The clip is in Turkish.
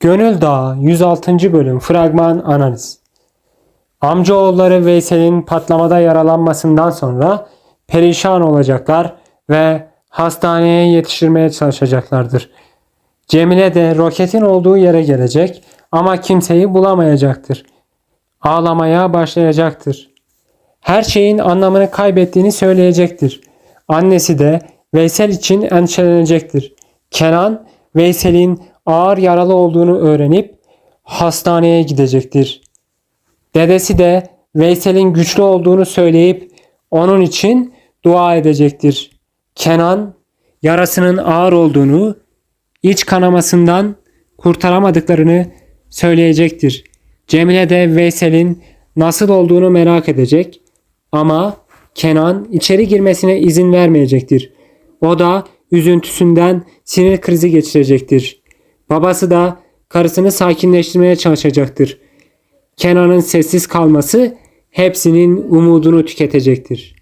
Gönül Dağı 106. bölüm fragman analiz. Amcaoğulları Veysel'in patlamada yaralanmasından sonra perişan olacaklar ve hastaneye yetiştirmeye çalışacaklardır. Cemile de roketin olduğu yere gelecek ama kimseyi bulamayacaktır. Ağlamaya başlayacaktır. Her şeyin anlamını kaybettiğini söyleyecektir. Annesi de Veysel için endişelenecektir. Kenan Veysel'in ağır yaralı olduğunu öğrenip hastaneye gidecektir. Dedesi de Veysel'in güçlü olduğunu söyleyip onun için dua edecektir. Kenan yarasının ağır olduğunu, iç kanamasından kurtaramadıklarını söyleyecektir. Cemile de Veysel'in nasıl olduğunu merak edecek ama Kenan içeri girmesine izin vermeyecektir. O da üzüntüsünden sinir krizi geçirecektir. Babası da karısını sakinleştirmeye çalışacaktır. Kenan'ın sessiz kalması hepsinin umudunu tüketecektir.